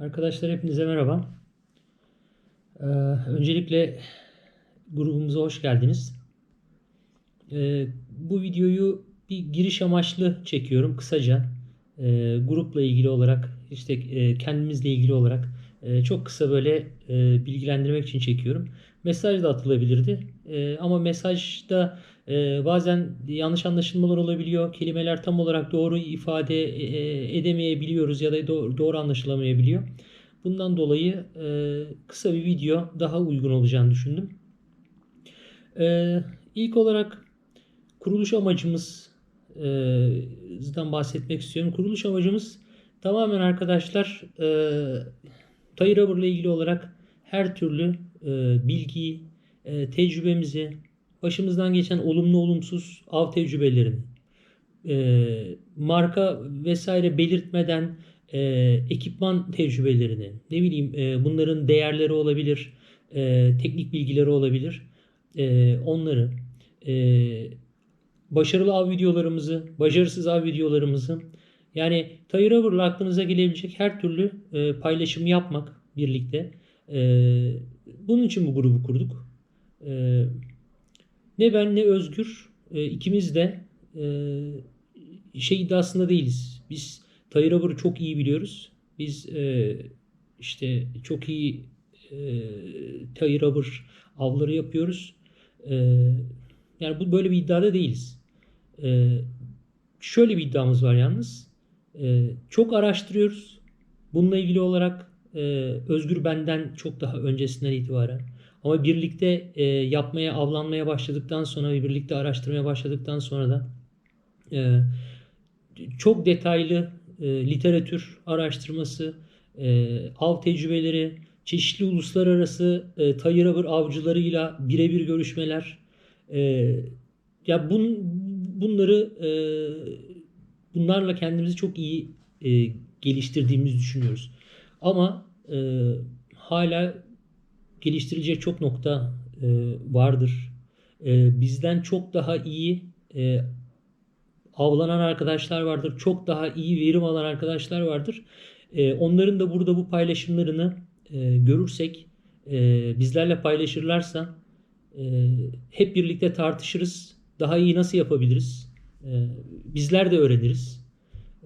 Arkadaşlar hepinize merhaba. Ee, öncelikle grubumuza hoş geldiniz. Ee, bu videoyu bir giriş amaçlı çekiyorum kısaca. Ee, grupla ilgili olarak, işte e, kendimizle ilgili olarak e, çok kısa böyle e, bilgilendirmek için çekiyorum. Mesaj da atılabilirdi. E, ama mesajda e, bazen yanlış anlaşılmalar olabiliyor. Kelimeler tam olarak doğru ifade e, edemeyebiliyoruz ya da doğru, anlaşılamayabiliyor. Bundan dolayı e, kısa bir video daha uygun olacağını düşündüm. E, ilk olarak kuruluş amacımızdan bahsetmek istiyorum. Kuruluş amacımız tamamen arkadaşlar e, Tayı ile ilgili olarak her türlü e, bilgiyi, e, tecrübemizi, başımızdan geçen olumlu olumsuz av tecrübelerini, e, marka vesaire belirtmeden e, ekipman tecrübelerini, ne bileyim e, bunların değerleri olabilir, e, teknik bilgileri olabilir. E, onları, e, başarılı av videolarımızı, başarısız av videolarımızı, yani Tayı Rubber'la aklınıza gelebilecek her türlü e, paylaşım yapmak birlikte. E, bunun için bu grubu kurduk. E, ne ben ne Özgür e, ikimiz de e, şey iddiasında değiliz. Biz Tayı Rubber'ı çok iyi biliyoruz. Biz e, işte çok iyi e, Tayı Rubber avları yapıyoruz. E, yani bu böyle bir iddiada değiliz. E, şöyle bir iddiamız var yalnız. E, çok araştırıyoruz. Bununla ilgili olarak e, Özgür benden çok daha öncesinden itibaren. Ama birlikte e, yapmaya, avlanmaya başladıktan sonra birlikte araştırmaya başladıktan sonra da e, çok detaylı e, literatür araştırması, e, av tecrübeleri, çeşitli uluslararası e, tayı rubber avcılarıyla birebir görüşmeler, e, ya bun, bunları e, bunlarla kendimizi çok iyi e, geliştirdiğimizi düşünüyoruz. Ama e, hala geliştirilecek çok nokta e, vardır. E, bizden çok daha iyi e, avlanan arkadaşlar vardır. Çok daha iyi verim alan arkadaşlar vardır. E, onların da burada bu paylaşımlarını e, görürsek, e, bizlerle paylaşırlarsa e, hep birlikte tartışırız. Daha iyi nasıl yapabiliriz? E, bizler de öğreniriz.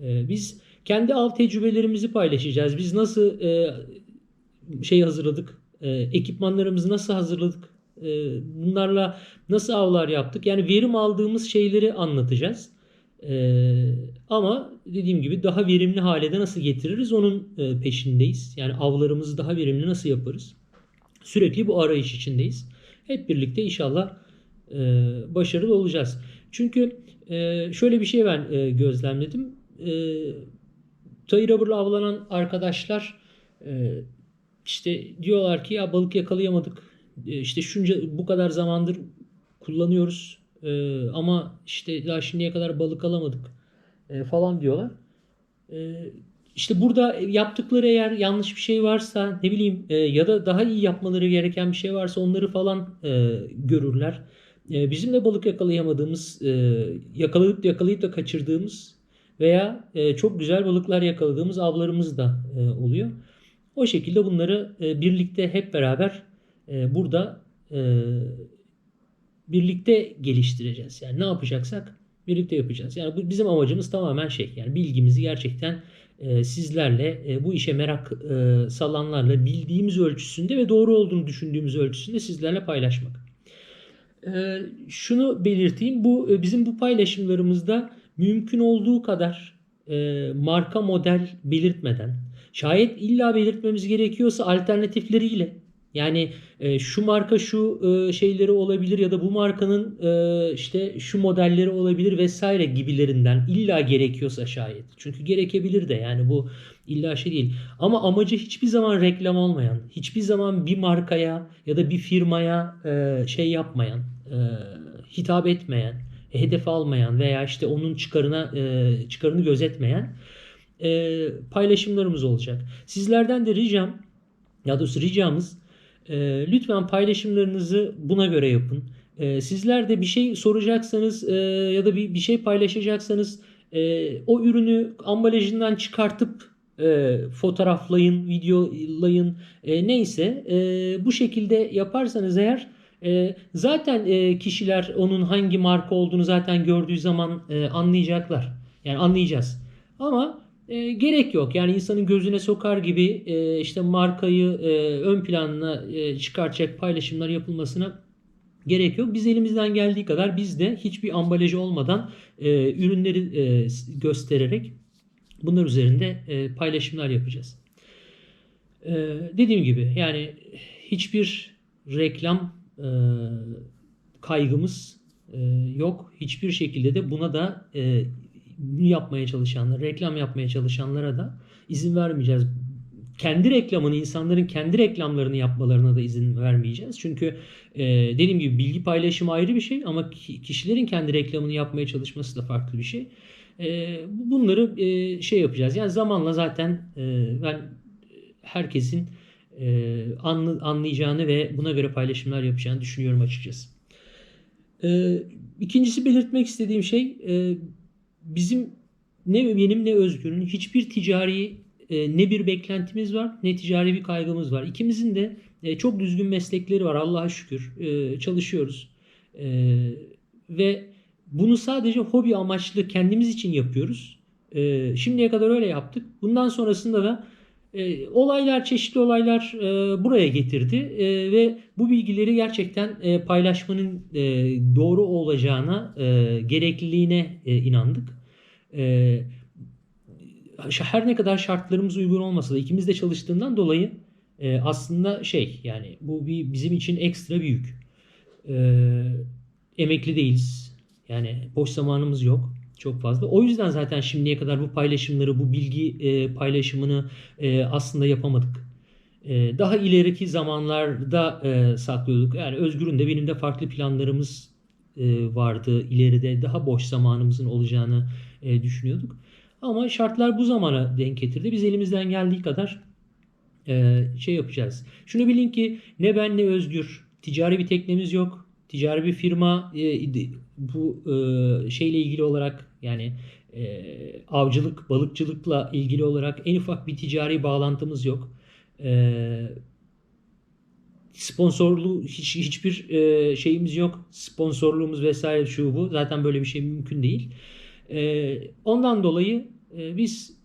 E, biz kendi av tecrübelerimizi paylaşacağız. Biz nasıl e, şey hazırladık, e, ekipmanlarımızı nasıl hazırladık, e, bunlarla nasıl avlar yaptık. Yani verim aldığımız şeyleri anlatacağız. E, ama dediğim gibi daha verimli hale de nasıl getiririz onun e, peşindeyiz. Yani avlarımızı daha verimli nasıl yaparız? Sürekli bu arayış içindeyiz. Hep birlikte inşallah e, başarılı olacağız. Çünkü e, şöyle bir şey ben e, gözlemledim. E, Tayı avlanan arkadaşlar e, işte diyorlar ki ya balık yakalayamadık. E, işte şunca bu kadar zamandır kullanıyoruz. E, ama işte daha şimdiye kadar balık alamadık e, falan diyorlar. E, işte burada yaptıkları eğer yanlış bir şey varsa ne bileyim ya da daha iyi yapmaları gereken bir şey varsa onları falan görürler. Bizim de balık yakalayamadığımız, e, yakalayıp yakalayıp da kaçırdığımız veya çok güzel balıklar yakaladığımız avlarımız da oluyor. O şekilde bunları e, birlikte hep beraber e, burada e, birlikte geliştireceğiz. Yani ne yapacaksak birlikte yapacağız. Yani bu bizim amacımız tamamen şey yani bilgimizi gerçekten sizlerle bu işe merak salanlarla bildiğimiz ölçüsünde ve doğru olduğunu düşündüğümüz ölçüsünde sizlerle paylaşmak. Şunu belirteyim bu bizim bu paylaşımlarımızda mümkün olduğu kadar marka model belirtmeden şayet illa belirtmemiz gerekiyorsa alternatifleriyle yani e, şu marka şu e, şeyleri olabilir ya da bu markanın e, işte şu modelleri olabilir vesaire gibilerinden illa gerekiyorsa şayet. Çünkü gerekebilir de yani bu illa şey değil. Ama amacı hiçbir zaman reklam olmayan, hiçbir zaman bir markaya ya da bir firmaya e, şey yapmayan, e, hitap etmeyen, hedef almayan veya işte onun çıkarına e, çıkarını gözetmeyen e, paylaşımlarımız olacak. Sizlerden de ricam ya doğrusu ricamız e, lütfen paylaşımlarınızı buna göre yapın. E, sizler de bir şey soracaksanız e, ya da bir, bir şey paylaşacaksanız e, o ürünü ambalajından çıkartıp e, fotoğraflayın, videolayın e, neyse e, bu şekilde yaparsanız eğer e, zaten e, kişiler onun hangi marka olduğunu zaten gördüğü zaman e, anlayacaklar. Yani anlayacağız. Ama e, gerek yok. Yani insanın gözüne sokar gibi e, işte markayı e, ön planına e, çıkartacak paylaşımlar yapılmasına gerek yok. Biz elimizden geldiği kadar biz de hiçbir ambalajı olmadan e, ürünleri e, göstererek bunlar üzerinde e, paylaşımlar yapacağız. E, dediğim gibi yani hiçbir reklam e, kaygımız e, yok. Hiçbir şekilde de buna da e, yapmaya çalışanlar, reklam yapmaya çalışanlara da izin vermeyeceğiz. Kendi reklamını, insanların kendi reklamlarını yapmalarına da izin vermeyeceğiz. Çünkü e, dediğim gibi bilgi paylaşımı ayrı bir şey ama kişilerin kendi reklamını yapmaya çalışması da farklı bir şey. E, bunları e, şey yapacağız. Yani zamanla zaten e, ben herkesin e, anlayacağını ve buna göre paylaşımlar yapacağını düşünüyorum açıkçası. E, ikincisi belirtmek istediğim şey e, bizim ne benim ne Özgür'ün hiçbir ticari e, ne bir beklentimiz var ne ticari bir kaygımız var. İkimizin de e, çok düzgün meslekleri var Allah'a şükür e, çalışıyoruz ve bunu sadece hobi amaçlı kendimiz için yapıyoruz. Şimdiye kadar öyle yaptık. Bundan sonrasında da e, olaylar, çeşitli olaylar e, buraya getirdi e, ve bu bilgileri gerçekten e, paylaşmanın e, doğru olacağına, e, gerekliliğine e, inandık. E, her ne kadar şartlarımız uygun olmasa da ikimiz de çalıştığından dolayı e, aslında şey yani bu bir bizim için ekstra büyük. E, emekli değiliz. Yani boş zamanımız yok çok fazla. O yüzden zaten şimdiye kadar bu paylaşımları, bu bilgi e, paylaşımını e, aslında yapamadık. E, daha ileriki zamanlarda e, saklıyorduk. Yani Özgür'ün de benim de farklı planlarımız e, vardı. İleride daha boş zamanımızın olacağını e, düşünüyorduk. Ama şartlar bu zamana denk getirdi. Biz elimizden geldiği kadar e, şey yapacağız. Şunu bilin ki ne ben ne Özgür ticari bir teknemiz yok. Ticari bir firma e, bu e, şeyle ilgili olarak yani e, avcılık, balıkçılıkla ilgili olarak en ufak bir ticari bağlantımız yok. E, sponsorlu hiç hiçbir e, şeyimiz yok. Sponsorluğumuz vesaire şu bu. Zaten böyle bir şey mümkün değil. E, ondan dolayı e, biz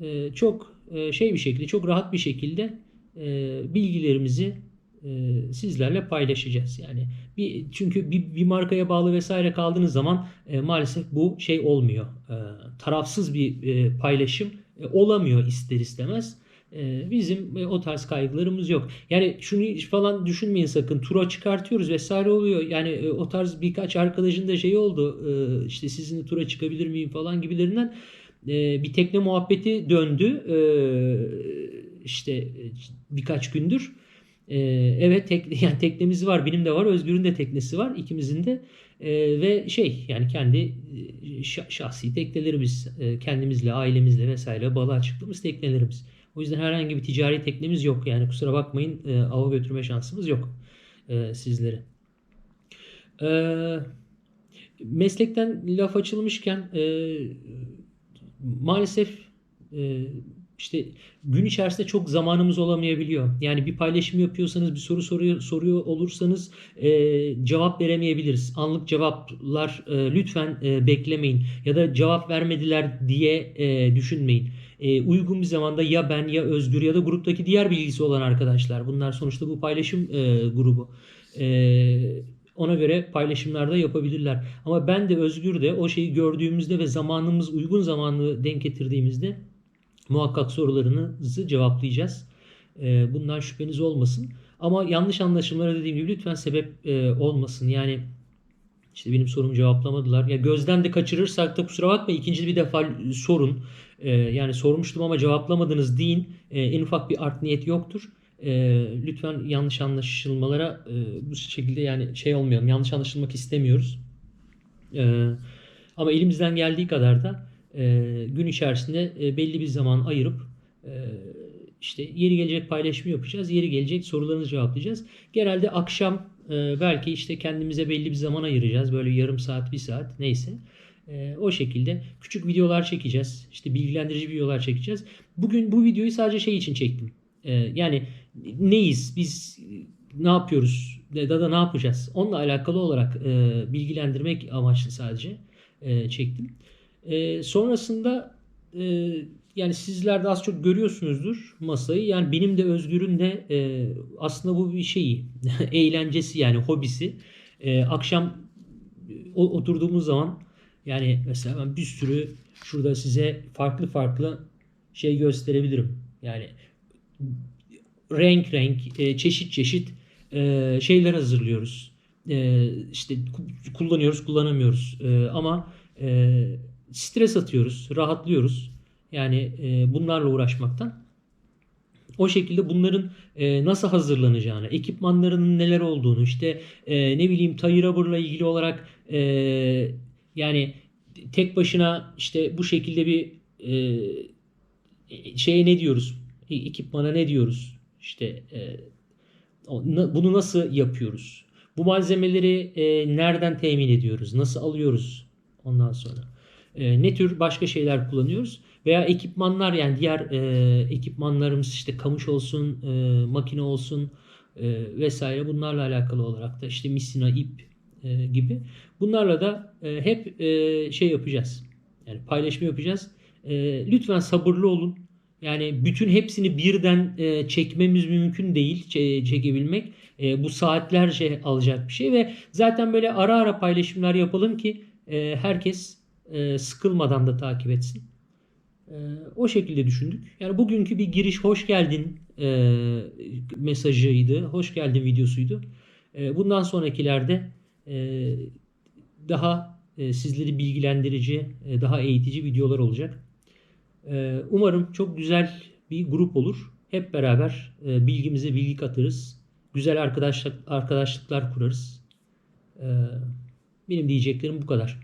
e, çok e, şey bir şekilde, çok rahat bir şekilde e, bilgilerimizi e, sizlerle paylaşacağız. Yani bir çünkü bir, bir markaya bağlı vesaire kaldığınız zaman e, maalesef bu şey olmuyor. E, tarafsız bir e, paylaşım e, olamıyor ister istemez. E, bizim e, o tarz kaygılarımız yok. Yani şunu falan düşünmeyin sakın. Tura çıkartıyoruz vesaire oluyor. Yani e, o tarz birkaç arkadaşın da şey oldu. E, işte sizinle tura çıkabilir miyim falan gibilerinden e, bir tekne muhabbeti döndü. E, işte e, birkaç gündür. Ee, evet tek, yani teknemiz var. Benim de var. Özgür'ün de teknesi var. ikimizin de. Ee, ve şey yani kendi e, şahsi teknelerimiz e, kendimizle, ailemizle vesaire balığa çıktığımız teknelerimiz. O yüzden herhangi bir ticari teknemiz yok. Yani kusura bakmayın e, ava götürme şansımız yok e, sizlere. E, meslekten laf açılmışken e, maalesef e, işte gün içerisinde çok zamanımız olamayabiliyor. Yani bir paylaşım yapıyorsanız, bir soru soruyor, soruyor olursanız e, cevap veremeyebiliriz. Anlık cevaplar e, lütfen e, beklemeyin ya da cevap vermediler diye e, düşünmeyin. E, uygun bir zamanda ya ben ya Özgür ya da gruptaki diğer bilgisi olan arkadaşlar. Bunlar sonuçta bu paylaşım e, grubu. E, ona göre paylaşımlarda yapabilirler. Ama ben de Özgür de o şeyi gördüğümüzde ve zamanımız uygun zamanı denk getirdiğimizde muhakkak sorularınızı cevaplayacağız. E, bundan şüpheniz olmasın. Ama yanlış anlaşılmalara dediğim gibi lütfen sebep e, olmasın. Yani işte benim sorumu cevaplamadılar. Ya gözden de kaçırırsak da kusura bakma ikinci bir defa sorun. E, yani sormuştum ama cevaplamadınız deyin. E, en ufak bir art niyet yoktur. Lütfen yanlış anlaşılmalara e, bu şekilde yani şey olmayalım. Yanlış anlaşılmak istemiyoruz. Ama elimizden geldiği kadar da gün içerisinde e, belli bir zaman ayırıp e, işte yeri gelecek paylaşımı yapacağız. Yeri gelecek sorularınızı cevaplayacağız. Genelde akşam e, belki işte kendimize belli bir zaman ayıracağız. Böyle yarım saat, bir saat neyse. E, o şekilde küçük videolar çekeceğiz. İşte bilgilendirici videolar çekeceğiz. bugün bu videoyu sadece şey için çektim. Ee, yani neyiz? Biz ne yapıyoruz? Ya da ne yapacağız? Onunla alakalı olarak e, bilgilendirmek amaçlı sadece e, çektim. E, sonrasında e, yani sizler de az çok görüyorsunuzdur masayı. Yani benim de Özgür'ün de e, aslında bu bir şeyi, eğlencesi yani hobisi. E, akşam o- oturduğumuz zaman yani mesela ben bir sürü şurada size farklı farklı şey gösterebilirim. Yani renk renk, e, çeşit çeşit e, şeyler hazırlıyoruz. E, işte ku- kullanıyoruz, kullanamıyoruz. E, ama e, stres atıyoruz, rahatlıyoruz. Yani e, bunlarla uğraşmaktan. O şekilde bunların e, nasıl hazırlanacağını, ekipmanlarının neler olduğunu, işte e, ne bileyim Tay Rubber'la ilgili olarak e, yani tek başına işte bu şekilde bir e, şeye ne diyoruz? E, Ekipmana ne diyoruz? İşte e, bunu nasıl yapıyoruz? Bu malzemeleri e, nereden temin ediyoruz? Nasıl alıyoruz? Ondan sonra e, ne tür başka şeyler kullanıyoruz? Veya ekipmanlar yani diğer e, ekipmanlarımız işte kamış olsun, e, makine olsun e, vesaire bunlarla alakalı olarak da işte misina, ip e, gibi bunlarla da e, hep e, şey yapacağız. Yani paylaşma yapacağız. E, lütfen sabırlı olun. Yani bütün hepsini birden e, çekmemiz mümkün değil, çe- çekebilmek. E, bu saatlerce alacak bir şey ve zaten böyle ara ara paylaşımlar yapalım ki e, herkes e, sıkılmadan da takip etsin. E, o şekilde düşündük. Yani bugünkü bir giriş hoş geldin e, mesajıydı, hoş geldin videosuydu. E, bundan sonrakilerde e, daha e, sizleri bilgilendirici, e, daha eğitici videolar olacak. Ee, Umarım çok güzel bir grup olur. Hep beraber e, bilgimize bilgi katarız. Güzel arkadaşlık, arkadaşlıklar kurarız. Ee, Benim diyeceklerim bu kadar.